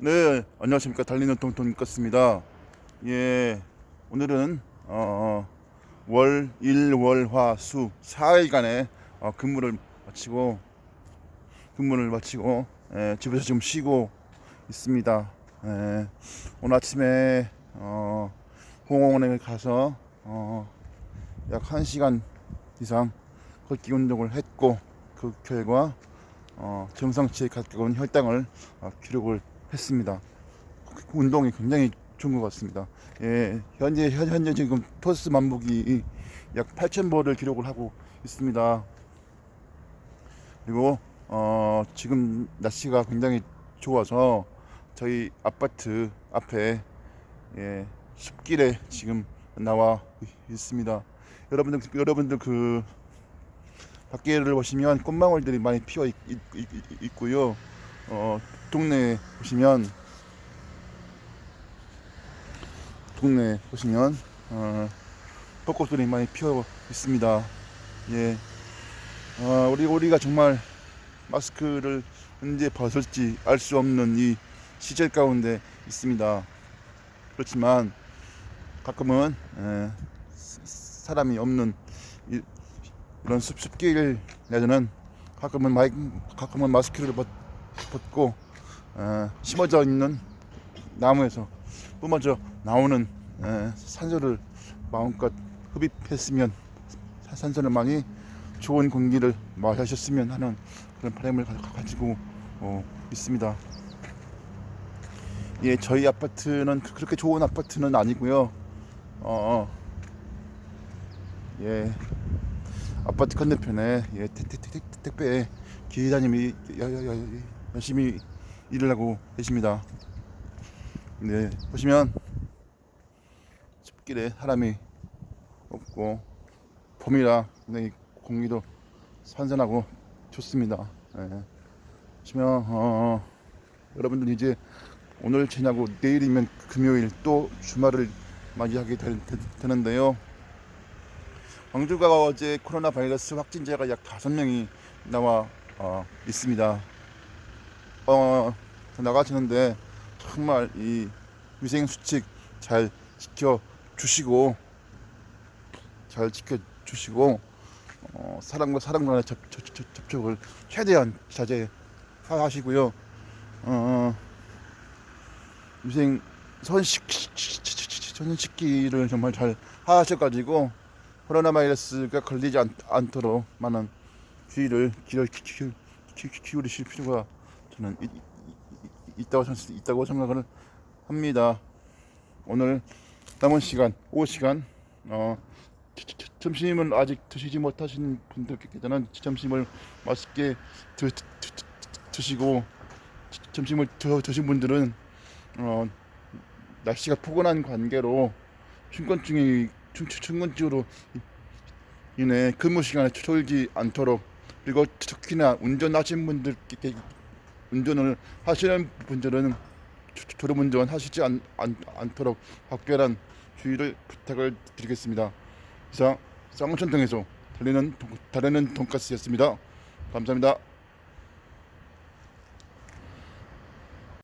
네, 안녕하십니까. 달리는 통통이었습니다. 예, 오늘은, 어, 월, 일, 월, 화, 수, 4일간의 어, 근무를 마치고, 근무를 마치고, 예, 집에서 지금 쉬고 있습니다. 예, 오늘 아침에, 어, 공원에 가서, 어, 약 1시간 이상 걷기 운동을 했고, 그 결과, 어, 정상치에 가까운 혈당을 어, 기록을 했습니다. 그 운동이 굉장히 좋은 것 같습니다. 예, 현재 현, 현재 지금 토스 만보기 약 8,000보를 기록을 하고 있습니다. 그리고 어, 지금 날씨가 굉장히 좋아서 저희 아파트 앞에 예, 숲길에 지금 나와 있습니다. 여러분들 여러분들 그 밖에를 보시면 꽃망울들이 많이 피어 있, 고요 어, 동네에 보시면 동네 보시면 어, 벚꽃들이 많이 피어 있습니다. 예, 어, 우리 우리가 정말 마스크를 언제 벗을지 알 수 없는 이 시절 가운데 있습니다. 그렇지만 가끔은 에, 사람이 없는 이, 이런 숲, 숲길 내지는 가끔은 마이, 가끔은 마스크를 벗, 에, 심어져 있는 나무에서 뿜어져 나오는 에, 산소를 마음껏 흡입했으면 사- 산소를 많이 좋은 공기를 마셨으면 하는 그런 바람을 가- 가지고 어, 있습니다. 예, 저희 아파트는 그- 그렇게 좋은 아파트는 아니고요. 어, 예, 아파트 건너편에 예, 택, 택, 택, 택, 택배 기사님이 열심히 일을 하고 계십니다. 네, 보시면 숲길에 사람이 없고 봄이라 굉장히 공기도 선선하고 좋습니다. 예. 보시면 어, 여러분들 이제 오늘 지나고 내일이면 금요일 또 주말을 맞이하게 될, 되- 되 는데요. 광주가 어제 코로나 바이러스 확진자가 약 다섯 명이 나와 어, 있습니다. 어, 나가시는데 정말 이 위생 수칙 잘 지켜 주시고 잘 지켜 주시고 어, 사람과 사람 간의 접, 접, 접, 접촉을 최대한 자제하시고요. 어, 위생 손식 손식기를 정말 잘 하셔가지고 코로나 바이러스가 걸리지 않, 않도록 많은 주의를 기울이실 필요가 저는 이- 있다고 생- 있다고 생각을 합니다. 오늘 남은 시간, 오후 시간, 어, 점심을 아직 드시지 못하신 분들께서는 점심을 맛있게 드, 드, 드, 드, 드시고 저- 점심을 드, 드신 분들은 어, 날씨가 포근한 관계로 충- 충곤증으로 인해 근무 시간에 졸지 않도록 그리고 특히나 운전하신 분들께 운전을 하시는 분들은 조- 졸음운전 하시지 않, 않, 않도록 각별한 주의를 부탁을 드리겠습니다. 이상 쌍천동에서 달리는 돈- 달리는 돈가스였습니다. 감사합니다.